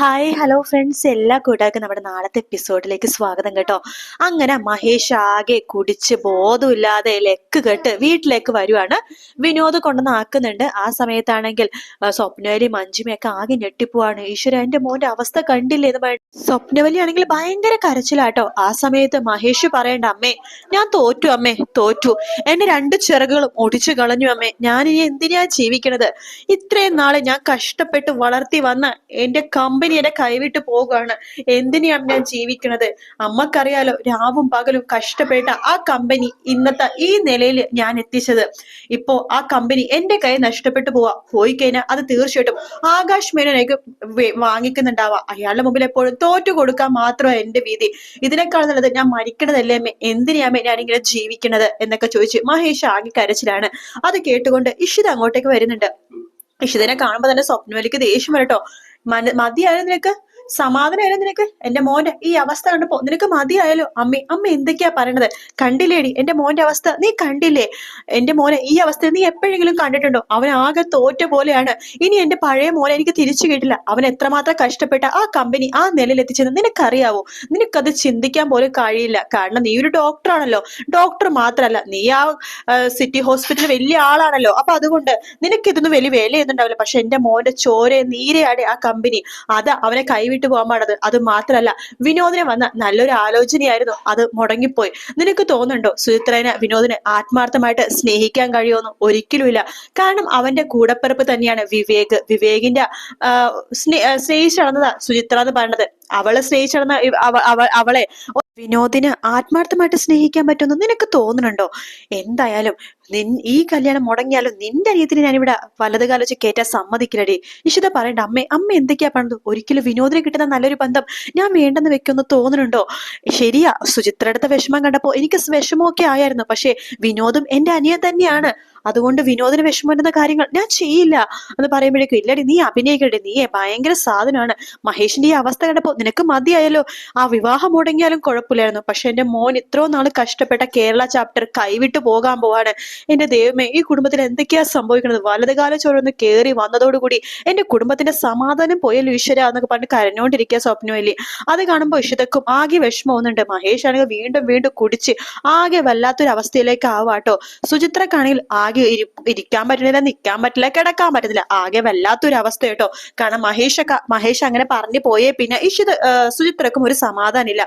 Hi hello friends എല്ലാ കൂട്ടുകാർക്കും നമ്മുടെ നാളത്തെ എപ്പിസോഡിലേക്ക് സ്വാഗതം കേട്ടോ. അങ്ങനെ മഹേഷ് ആകെ കുടിച്ച് ബോധമില്ലാതെ ലെക്ക് കെട്ട് വീട്ടിലേക്ക് വരുവാണ്. വിനോദ് കൊണ്ടുവന്ന് ആക്കുന്നുണ്ട്. ആ സമയത്താണെങ്കിൽ സ്വപ്നവലി മഞ്ജുമയൊക്കെ ആകെ ഞെട്ടിപ്പോവാണ്. ഈശ്വര എന്റെ മോന്റെ അവസ്ഥ കണ്ടില്ലേ എന്ന് സ്വപ്നവലി ആണെങ്കിൽ ഭയങ്കര കരച്ചിലാട്ടോ. ആ സമയത്ത് മഹേഷ് പറയണ്ട അമ്മേ ഞാൻ തോറ്റു അമ്മേ തോറ്റു. എന്റെ രണ്ട് ചിറകുകളും ഒടിച്ചു കളഞ്ഞു അമ്മേ. ഞാൻ ഇനി എന്തിനാ ജീവിക്കണത്? ഇത്രയും നാളെ ഞാൻ കഷ്ടപ്പെട്ട് വളർത്തി വന്ന എന്റെ കമ്പനി എന്നെ കൈവിട്ട് പോകുകയാണ് എന്തിനാണ് ഞാൻ ജീവിക്കണത്? അമ്മക്കറിയാലോ രാവും പകലും കഷ്ടപ്പെട്ട ആ കമ്പനി ഇന്നത്തെ ഈ നിലയിൽ ഞാൻ എത്തിച്ചത്. ഇപ്പോ ആ കമ്പനി എന്റെ കൈ നഷ്ടപ്പെട്ടു പോവാ. പോയി കഴിഞ്ഞാൽ അത് തീർച്ചയായിട്ടും ആകാശ് മേനോനേക്ക് വാങ്ങിക്കുന്നുണ്ടാവാ. അയാളുടെ മുമ്പിൽ എപ്പോഴും തോറ്റു കൊടുക്കാൻ മാത്രമേ എന്റെ വീതി. ഇതിനേക്കാൾ നല്ലത് ഞാൻ മരിക്കണതല്ലേ അമ്മേ? എന്തിനാമേ ഞാൻ ഇങ്ങനെ ജീവിക്കണത്? എന്നൊക്കെ ചോദിച്ച് മഹേഷ് ആകെ കരച്ചിലാണ്. അത് കേട്ടുകൊണ്ട് ഇഷിത അങ്ങോട്ടേക്ക് വരുന്നുണ്ട്. ഇഷിതനെ കാണുമ്പോ തന്നെ സ്വപ്നവലിക്ക് ദേഷ്യം വരട്ടോ മന നിനക്ക്? സമാധാനമായാലും നിനക്ക്? എന്റെ മോന്റെ ഈ അവസ്ഥ കണ്ടപ്പോ നിനക്ക് മതിയായാലോ അമ്മേ അമ്മ എന്തൊക്കെയാ പറയണത്? കണ്ടില്ലേടി എന്റെ മോന്റെ അവസ്ഥ? നീ കണ്ടില്ലേ? എന്റെ മോനെ ഈ അവസ്ഥ നീ എപ്പോഴെങ്കിലും കണ്ടിട്ടുണ്ടോ? അവൻ ആകെ തോറ്റ പോലെയാണ്. ഇനി എന്റെ പഴയ മോനെ എനിക്ക് തിരിച്ചു കിട്ടില്ല. അവൻ എത്രമാത്രം കഷ്ടപ്പെട്ട ആ കമ്പനി ആ നിലയിൽ എത്തിച്ചെന്ന് നിനക്കറിയാവോ? നിനക്കത് ചിന്തിക്കാൻ പോലും കഴിയില്ല. കാരണം നീ ഒരു ഡോക്ടറാണല്ലോ ഡോക്ടർ മാത്രല്ല നീ ആ സിറ്റി ഹോസ്പിറ്റലിൽ വലിയ ആളാണല്ലോ. അപ്പൊ അതുകൊണ്ട് നിനക്കിതൊന്നും വലിയ വിലയൊന്നും ഉണ്ടാവില്ല. പക്ഷെ എന്റെ മോന്റെ ചോരെ നീരെയാടെ ആ കമ്പനി അത് അവനെ കൈവിട്ട് പോകാൻ പാടത് അത് മാത്രമല്ല വിനോദിനെ വന്ന നല്ലൊരു ആലോചനയായിരുന്നു. അത് മുടങ്ങിപ്പോയി. നിനക്ക് തോന്നുന്നുണ്ടോ സുചിത്രനെ വിനോദിനെ ആത്മാർത്ഥമായിട്ട് സ്നേഹിക്കാൻ കഴിയുമെന്ന്? ഒരിക്കലുമില്ല. കാരണം അവന്റെ കൂടപ്പിറപ്പ് തന്നെയാണ് വിവേക്. വിവേകിന്റെ സ്നേ- സ്നേഹിച്ചു നടന്നതാ സുചിത്ര എന്ന് പറഞ്ഞത് അവളെ സ്നേഹിച്ചു നടന്ന അവളെ വിനോദിന് ആത്മാർത്ഥമായിട്ട് സ്നേഹിക്കാൻ പറ്റുമെന്ന് നിനക്ക് തോന്നുന്നുണ്ടോ? എന്തായാലും നിൻ ഈ കല്യാണം മുടങ്ങിയാലും നിന്റെ അനിയത്തിന് ഞാനിവിടെ വലത് കാലം കയറ്റാൻ സമ്മതിക്കില്ലടി. ഇഷിത പറയണ്ട അമ്മേ അമ്മ എന്തൊക്കെയാ പറഞ്ഞത് ഒരിക്കലും വിനോദിന് കിട്ടുന്ന നല്ലൊരു ബന്ധം ഞാൻ വേണ്ടെന്ന് വെക്കുമെന്ന് തോന്നുന്നുണ്ടോ? ശരിയാ സുചിത്രയുടെ വിഷമം കണ്ടപ്പോ എനിക്ക് വിഷമമൊക്കെ ആയിരുന്നു പക്ഷേ വിനോദും എന്റെ അനിയൻ തന്നെയാണ്. അതുകൊണ്ട് വിനോദിന് വിഷമം വരുന്ന കാര്യങ്ങൾ ഞാൻ ചെയ്യില്ല എന്ന് പറയുമ്പോഴേക്കും ഇല്ലടി നീ അഭിനയിക്കട്ടെ നീ ഭയങ്കര സാധനമാണ്. മഹേഷിന്റെ ഈ അവസ്ഥ കണ്ടപ്പോ നിനക്ക് മതിയായല്ലോ. ആ വിവാഹം മുടങ്ങിയാലും കുഴപ്പമില്ലായിരുന്നു. പക്ഷെ എന്റെ മോൻ ഇത്രയും നാൾ കഷ്ടപ്പെട്ട കേരള ചാപ്റ്റർ കൈവിട്ട് പോകാൻ പോവാണ്. എന്റെ ദൈവമേ ഈ കുടുംബത്തിൽ എന്തൊക്കെയാ സംഭവിക്കുന്നത്? വലതുകാല ചോരൊന്ന് കയറി വന്നതോടുകൂടി എന്റെ കുടുംബത്തിന്റെ സമാധാനം പോയല്ലോ ഈശ്വര എന്നൊക്കെ പറഞ്ഞ് കരഞ്ഞോണ്ടിരിക്കുക സ്വപ്നവല്ലി അത് കാണുമ്പോൾ ഇഷിതക്കും ആകെ വിഷമമൊന്നുണ്ട് മഹേഷ് ആണെങ്കിൽ വീണ്ടും വീണ്ടും കുടിച്ച് ആകെ വല്ലാത്തൊരു അവസ്ഥയിലേക്ക് ആവാട്ടോ. സുചിത്രക്കാണെങ്കിൽ ആകെ ഇരി- ഇരിക്കാൻ പറ്റുന്നില്ല നിൽക്കാൻ പറ്റില്ല കിടക്കാൻ പറ്റുന്നില്ല. ആകെ വല്ലാത്തൊരു അവസ്ഥ കേട്ടോ. കാരണം മഹേഷ് മഹേഷ് അങ്ങനെ പറഞ്ഞു പോയേ പിന്നെ ഇഷിത് സുചിത്രക്കും ഒരു സമാധാനമില്ല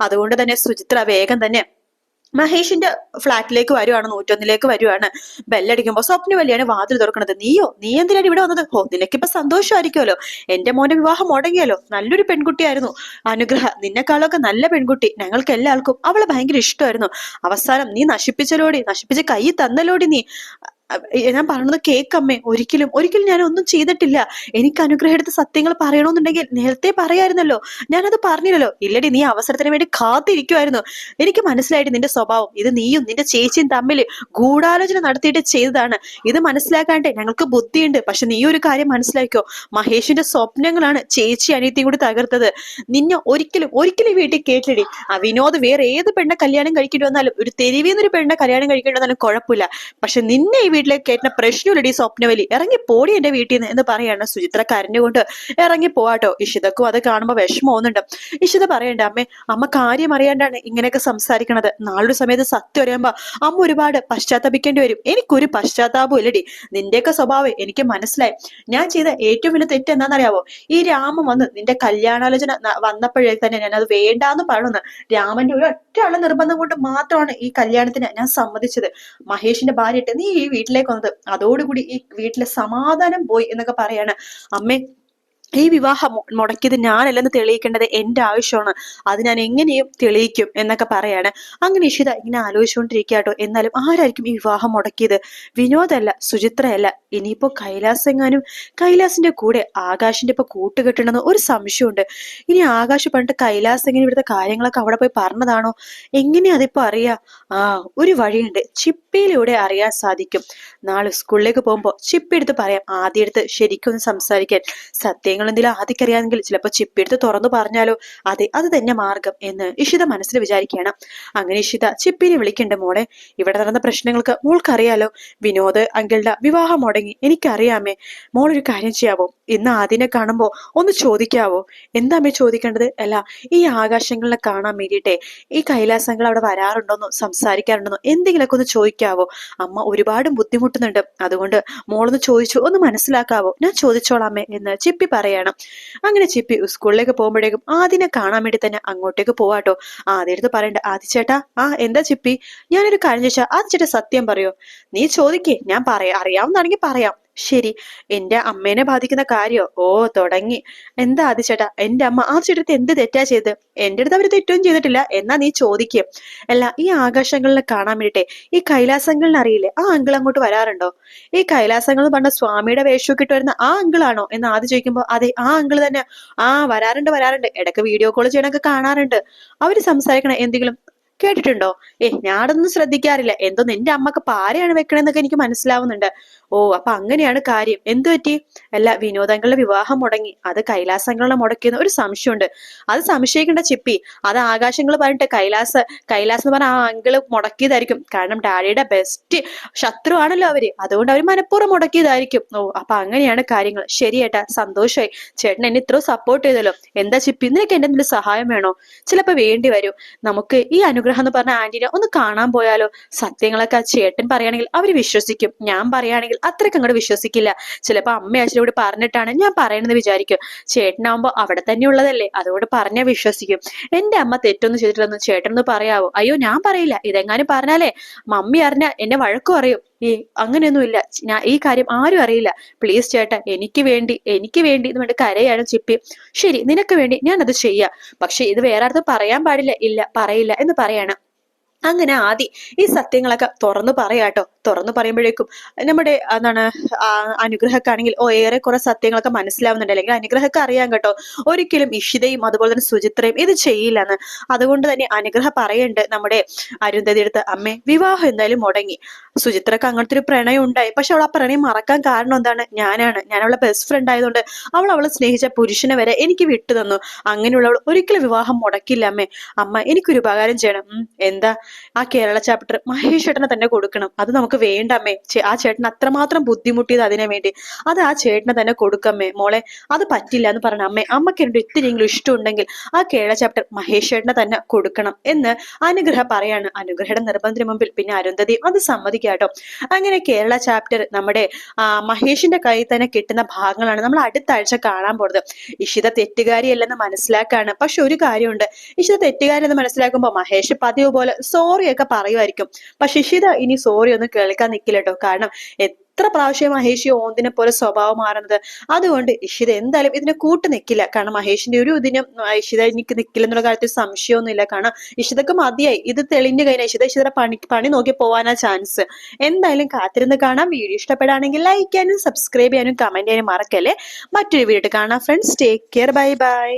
അതുകൊണ്ട് തന്നെ സുചിത്ര വേഗം തന്നെ മഹേഷിന്റെ ഫ്ലാറ്റിലേക്ക് വരുവാണ് നൂറ്റൊന്നിലേക്ക് വരുവാണ്. ബെല്ലടിക്കുമ്പോ സ്വപ്ന വലിയാണ് വാതിൽ തുറക്കണത്. നീയോ? നീ എന്തിനാണ് ഇവിടെ വന്നത്? ഓ നിനക്കിപ്പോ സന്തോഷമായിരിക്കുമല്ലോ എന്റെ മോന്റെ വിവാഹം മുടങ്ങിയല്ലോ. നല്ലൊരു പെൺകുട്ടിയായിരുന്നു. അനുഗ്രഹ നിന്നെക്കാളൊക്കെ നല്ല പെൺകുട്ടി. ഞങ്ങൾക്ക് എല്ലാവർക്കും അവളെ ഭയങ്കര ഇഷ്ടമായിരുന്നു. അവസാനം നീ നശിപ്പിച്ചലോടി നശിപ്പിച്ച് കൈ തന്നലോടി നീ. ഞാൻ പറഞ്ഞത് കേക്കമ്മേ. ഒരിക്കലും ഒരിക്കലും ഞാൻ ഒന്നും ചെയ്തിട്ടില്ല. എനിക്ക് അനുഗ്രഹം എടുത്ത് സത്യങ്ങൾ പറയണമെന്നുണ്ടെങ്കിൽ നേരത്തെ പറയായിരുന്നല്ലോ. ഞാനത് പറഞ്ഞില്ലല്ലോ. ഇല്ലടി നീ അവസരത്തിന് വേണ്ടി കാത്തിരിക്കുമായിരുന്നു എനിക്ക് മനസ്സിലായിട്ട് നിന്റെ സ്വഭാവം ഇത് നീയും നിന്റെ ചേച്ചിയും തമ്മിൽ ഗൂഢാലോചന നടത്തിയിട്ട് ചെയ്തതാണ്. ഇത് മനസ്സിലാക്കാണ്ട് ഞങ്ങൾക്ക് ബുദ്ധിയുണ്ട്. പക്ഷെ നീ ഒരു കാര്യം മനസ്സിലാക്കിയോ മഹേഷിന്റെ സ്വപ്നങ്ങളാണ് ചേച്ചി അനിയത്തിയും കൂടി തകർത്തത്. നിന്നെ ഒരിക്കലും ഒരിക്കലും വീട്ടിൽ കേട്ടിടി ആ വിനോദ് വേറെ ഏത് പെണ്ണെ കല്യാണം കഴിക്കേണ്ടി വന്നാലും ഒരു തെരുവിൽ നിന്നൊരു പെണ്ണെ കല്യാണം കഴിക്കേണ്ടി വന്നാലും കുഴപ്പമില്ല. പക്ഷെ നിന്നെ ഈ വീട്ടിലേക്ക് കയറ്റുന്ന പ്രശ്നമില്ലടി സ്വപ്നവലി ഇറങ്ങി പോടി എന്റെ വീട്ടിൽ നിന്ന് എന്ന് പറയാണ് സുചിത്ര കരഞ്ഞുകൊണ്ട്. ഇറങ്ങി പോവാട്ടോ ഇഷിതക്കും അത് കാണുമ്പോൾ വിഷമം തോന്നുന്നുണ്ട്. ഇഷിത പറയണ്ട അമ്മേ അമ്മ കാര്യം അറിയാണ്ടാണ് ഇങ്ങനെയൊക്കെ സംസാരിക്കണത്. നാളൊരു സമയത്ത് സത്യം അറിയുമ്പോ അമ്മ ഒരുപാട് പശ്ചാത്തപിക്കേണ്ടി വരും. എനിക്കൊരു പശ്ചാത്താപം ഇല്ലടി. നിന്റെയൊക്കെ സ്വഭാവം എനിക്ക് മനസ്സിലായി. ഞാൻ ചെയ്ത ഏറ്റവും വലിയ തെറ്റ് എന്താണെന്നറിയാവോ? ഈ രാമൻ വന്ന് നിന്റെ കല്യാണാലോചന വന്നപ്പോഴേ തന്നെ ഞാൻ അത് വേണ്ടാന്ന് പറയണമെന്ന് രാമന്റെ ഒരു ഒറ്റ ആളെ നിർബന്ധം കൊണ്ട് മാത്രമാണ് ഈ കല്യാണത്തിന് ഞാൻ സമ്മതിച്ചത്. മഹേഷിന്റെ ഭാര്യയിട്ട് നീ ഈ വീട്ടിലേക്ക് വന്നത് അതോടുകൂടി ഈ വീട്ടിലെ സമാധാനം പോയി എന്നൊക്കെ പറയാണ് അമ്മേ. ഈ വിവാഹം മുടക്കിയത് ഞാനല്ലെന്ന് തെളിയിക്കേണ്ടത് എന്റെ ആവശ്യമാണ്. അത് ഞാൻ എങ്ങനെയും തെളിയിക്കും എന്നൊക്കെ പറയാണ്. അങ്ങനെ ഇഷിത ഇങ്ങനെ ആലോചിച്ചുകൊണ്ടിരിക്കാട്ടോ എന്നാലും ആരായിരിക്കും ഈ വിവാഹം മുടക്കിയത്? വിനോദല്ല സുചിത്രയല്ല. ഇനിയിപ്പോ കൈലാസ് എങ്ങാനും കൈലാസിന്റെ കൂടെ ആകാശിന്റെ ഇപ്പൊ കൂട്ടുകെട്ടണമെന്ന് ഒരു സംശയമുണ്ട്. ഇനി ആകാശ് പണ്ട് കൈലാസ് എങ്ങനെ ഇവിടുത്തെ കാര്യങ്ങളൊക്കെ അവിടെ പോയി പറഞ്ഞതാണോ? എങ്ങനെയാ അതിപ്പോ അറിയാ? ആ ഒരു വഴിയുണ്ട്. ചിപ്പയിലൂടെ അറിയാൻ സാധിക്കും. നാളെ സ്കൂളിലേക്ക് പോകുമ്പോ ചിപ്പി എടുത്ത് പറയാം. ആദ്യം എടുത്ത് ശരിക്കും ഒന്ന് സംസാരിക്കാൻ. സത്യങ്ങൾ സത്യങ്ങൾ എന്തെങ്കിലും ആദ്യക്കറിയാമെങ്കിൽ ചിലപ്പോൾ ചിപ്പിയെടുത്ത് തുറന്നു പറഞ്ഞാലോ? അതെ അത് തന്നെ മാർഗം എന്ന് ഇഷിത മനസ്സിൽ വിചാരിക്കുകയാണ്. അങ്ങനെ ഇഷിത ചിപ്പിനെ വിളിക്കേണ്ട മോളെ. ഇവിടെ നടന്ന പ്രശ്നങ്ങൾക്ക് മോൾക്കറിയാലോ? വിനോദ് അങ്കിളുടെ വിവാഹം മുടങ്ങി. എനിക്കറിയാമേ മോളൊരു കാര്യം ചെയ്യാവോ? ഇന്ന് ആദ്യനെ കാണുമ്പോൾ ഒന്ന് ചോദിക്കാവോ? എന്താ അമ്മേ ചോദിക്കേണ്ടത്? അല്ല ഈ ആകാശങ്ങളെ കാണാൻ വേണ്ടിയിട്ടേ ഈ കൈലാസങ്ങൾ അവിടെ വരാറുണ്ടോന്നോ സംസാരിക്കാറുണ്ടെന്നോ എന്തെങ്കിലുമൊക്കെ ഒന്ന് ചോദിക്കാവോ? അമ്മ ഒരുപാട് ബുദ്ധിമുട്ടുന്നുണ്ട്. അതുകൊണ്ട് മോളൊന്ന് ചോദിച്ചു ഒന്ന് മനസ്സിലാക്കാവോ? ഞാൻ ചോദിച്ചോളാമേ എന്ന് ചിപ്പി പറയണം. അങ്ങനെ ചിപ്പി സ്കൂളിലേക്ക് പോകുമ്പോഴേക്കും ആദിനെ കാണാൻ വേണ്ടി തന്നെ അങ്ങോട്ടേക്ക് പോവാട്ടോ ആദ്യടുത്ത് പറയണ്ട ആദ്യ ചേട്ടാ ആ എന്താ ചിപ്പി? ഞാനൊരു കാര്യം ചോദിച്ചാ ചേട്ടാ സത്യം പറയോ? നീ ചോദിക്കേ ഞാൻ പറയാം അറിയാവുന്നാണെങ്കിൽ പറയാം. ശരി എന്റെ അമ്മേനെ ബാധിക്കുന്ന കാര്യോ? ഓ തുടങ്ങി. എന്താ ആദിച്ചേട്ടാ? എന്റെ അമ്മ ആ ചേട്ടത്ത് എന്ത് തെറ്റാ ചെയ്ത് എന്റെ അടുത്ത് അവർ തെറ്റൊന്നും ചെയ്തിട്ടില്ല. എന്നാ നീ ചോദിക്കും. അല്ല ഈ ആകാശങ്ങളിൽ കാണാൻ വേണ്ടിട്ടെ ഈ കൈലാസങ്ങളിൽ അറിയില്ലേ? ആ അങ്കിൾ അങ്ങോട്ട് വരാറുണ്ടോ? ഈ കൈലാസങ്ങൾ പറഞ്ഞ സ്വാമിയുടെ വേഷമൊക്കെ ഇട്ട് വരുന്ന ആ അങ്കിളാണോ? എന്ന് ആദ്യം ചോദിക്കുമ്പോ അതെ ആ അങ്കിൾ തന്നെ. ആ വരാറുണ്ട് വരാറുണ്ട്. ഇടയ്ക്ക് വീഡിയോ കോൾ ചെയ്യണൊക്കെ കാണാറുണ്ട്. അവർ സംസാരിക്കണ എന്തെങ്കിലും കേട്ടിട്ടുണ്ടോ? ഏ ഞാനൊന്നും ശ്രദ്ധിക്കാറില്ല. എന്തോ നിന്റെ അമ്മയ്ക്ക് പാരയാണ് വെക്കണെന്നൊക്കെ എനിക്ക് മനസ്സിലാവുന്നുണ്ട്. ഓ അപ്പൊ അങ്ങനെയാണ് കാര്യം. എന്തു പറ്റി? അല്ല വിനോദങ്ങളുടെ വിവാഹം മുടങ്ങി. അത് കൈലാസങ്ങളുടെ മുടക്കിയെന്ന് ഒരു സംശയമുണ്ട്. അത് സംശയിക്കേണ്ട ചിപ്പി. അത് ആകാശങ്ങൾ പറഞ്ഞിട്ട് കൈലാസ് കൈലാസ് എന്ന് പറഞ്ഞ ആ അങ്കിൾ മുടക്കിയതായിരിക്കും. കാരണം ഡാഡിയുടെ ബെസ്റ്റ് ശത്രു ആണല്ലോ അവർ. അതുകൊണ്ട് അവർ മനഃപൂർവം മുടക്കിയതായിരിക്കും. ഓ അപ്പൊ അങ്ങനെയാണ് കാര്യങ്ങൾ. ശരി ഏട്ടാ സന്തോഷമായി ചേട്ടൻ എന്നെ ഇത്രയും സപ്പോർട്ട് ചെയ്തല്ലോ. എന്താ ചിപ്പി നിനക്ക് എന്റെ എന്തെങ്കിലും സഹായം വേണോ? ചിലപ്പോ വേണ്ടി വരും. നമുക്ക് ഈ അനുഗ്രഹം എന്ന് പറഞ്ഞ ആന്റിനെ ഒന്ന് കാണാൻ പോയാലോ? സത്യങ്ങളൊക്കെ ചേട്ടൻ പറയുകയാണെങ്കിൽ അവർ വിശ്വസിക്കും. ഞാൻ പറയുകയാണെങ്കിൽ അത്രയ്ക്ക് അങ്ങോട്ട് വിശ്വസിക്കില്ല. ചിലപ്പോൾ അമ്മ അച്ഛനോട് പറഞ്ഞിട്ടാണ് ഞാൻ പറയണെന്ന് വിചാരിക്കും. ചേട്ടനാവുമ്പോൾ അവിടെ തന്നെ ഉള്ളതല്ലേ? അതുകൊണ്ട് പറഞ്ഞാൽ വിശ്വസിക്കും. എന്റെ അമ്മ തെറ്റൊന്നും ചെയ്തിട്ടില്ലെന്ന് ചേട്ടനൊന്ന് പറയാവോ? അയ്യോ ഞാൻ പറയില്ല. ഇതെങ്ങാനും പറഞ്ഞാലേ മമ്മി അറിഞ്ഞാൽ എന്നെ വഴക്കും അറിയും ഈ അങ്ങനെയൊന്നുമില്ല ഞാൻ ഈ കാര്യം ആരും അറിയില്ല. പ്ലീസ് ചേട്ടാ എനിക്ക് വേണ്ടി എനിക്ക് വേണ്ടി എന്ന് പറഞ്ഞിട്ട് കരയാണ് ചിപ്പി. ശരി നിനക്ക് വേണ്ടി ഞാൻ അത് ചെയ്യാം. പക്ഷെ ഇത് വേറെ ആർക്കും പറയാൻ പാടില്ല ഇല്ല പറയില്ല എന്ന് പറയാണ്. അങ്ങനെ ആദി ഈ സത്യങ്ങളൊക്കെ തുറന്നു പറയാട്ടോ. തുറന്നു പറയുമ്പോഴേക്കും നമ്മുടെ എന്താണ് അനുഗ്രഹക്കാണെങ്കിൽ ഓ ഏറെ കുറെ സത്യങ്ങളൊക്കെ മനസ്സിലാവുന്നുണ്ട്. അല്ലെങ്കിൽ അനുഗ്രഹമൊക്കെ അറിയാം കേട്ടോ. ഒരിക്കലും ഇഷിതയും അതുപോലെ തന്നെ സുചിത്രയും ഇത് ചെയ്യില്ലെന്ന്. അതുകൊണ്ട് തന്നെ അനുഗ്രഹ പറയുന്നുണ്ട് നമ്മുടെ അരുന്ധതി അടുത്ത് അമ്മേ വിവാഹം എന്തായാലും മുടങ്ങി. സുചിത്രക്ക് അങ്ങനത്തെ ഒരു പ്രണയം ഉണ്ടായി. പക്ഷെ അവൾ ആ പ്രണയം മറക്കാൻ കാരണം എന്താണ്? ഞാനാണ്. ഞാൻ അവളെ ബെസ്റ്റ് ഫ്രണ്ട് ആയതുകൊണ്ട് അവൾ അവളെ സ്നേഹിച്ച പുരുഷനെ വരെ എനിക്ക് വിട്ടു തന്നു അങ്ങനെയുള്ളവൾ ഒരിക്കലും വിവാഹം മുടക്കില്ല അമ്മേ. അമ്മ എനിക്കൊരു ഉപകാരം ചെയ്യണം. എന്താ? ആ കേരള ചാപ്റ്റർ മഹേഷ് ചേട്ടനെ തന്നെ കൊടുക്കണം. അത് നമുക്ക് വേണ്ടമ്മേ ആ ചേട്ടൻ അത്രമാത്രം ബുദ്ധിമുട്ടിയത് അതിനു വേണ്ടി. അത് ആ ചേട്ടനെ തന്നെ കൊടുക്കമ്മേ മോളെ അത് പറ്റില്ല എന്ന് പറഞ്ഞ അമ്മേ അമ്മയ്ക്ക് എന്നോട് ഇത്തിരിയെങ്കിലും ഇഷ്ടമുണ്ടെങ്കിൽ ആ കേരള ചാപ്റ്റർ മഹേഷ് ചേട്ടനെ തന്നെ കൊടുക്കണം എന്ന് അനുഗ്രഹ പറയാണ്. അനുഗ്രഹയുടെ നിർബന്ധത്തിന് മുമ്പിൽ പിന്നെ അരുന്ധതി അത് സമ്മതിക്കാട്ടോ അങ്ങനെ കേരള ചാപ്റ്റർ നമ്മുടെ മഹേഷിന്റെ കയ്യിൽ തന്നെ കിട്ടുന്ന ഭാഗങ്ങളാണ് നമ്മൾ അടുത്ത ആഴ്ച കാണാൻ പോകുന്നത് ഇഷിത തെറ്റുകാരിയല്ലെന്ന് മനസ്സിലാക്കാണ്. പക്ഷെ ഒരു കാര്യമുണ്ട്. ഇഷിത തെറ്റുകാരെന്ന് മനസ്സിലാക്കുമ്പോൾ മഹേഷ് പതിവ് പോലെ സോറി ഒക്കെ പറയുമായിരിക്കും. പക്ഷെ ഇഷിത ഇനി സോറി ഒന്നും കേൾക്കാൻ നിൽക്കില്ല കേട്ടോ കാരണം എത്ര പ്രാവശ്യം മഹേഷ് ഓന്തിനെ പോലെ സ്വഭാവം മാറുന്നത്? അതുകൊണ്ട് ഇഷിത എന്തായാലും ഇതിനെ കൂട്ട് നിൽക്കില്ല കാരണം മഹേഷിന്റെ ഒരു ഇതിനും ഇഷിത എനിക്ക് നിൽക്കില്ല എന്നുള്ള കാര്യത്തിൽ സംശയമൊന്നുമില്ല. കാരണം ഇഷിതക്ക് മതിയായി. ഇത് തെളിഞ്ഞു കഴിഞ്ഞാൽ ഇഷിത ഇഷിതയുടെ പണി പണി നോക്കി പോവാനാ ചാൻസ് എന്തായാലും കാത്തിരുന്ന് കാണാം. വീഡിയോ ഇഷ്ടപ്പെടുകയാണെങ്കിൽ ലൈക്ക് ചെയ്യാനും സബ്സ്ക്രൈബ് ചെയ്യാനും കമന്റ് ചെയ്യാനും മറക്കല്ലേ? മറ്റൊരു വീഡിയോ കാണാം friends take care bye bye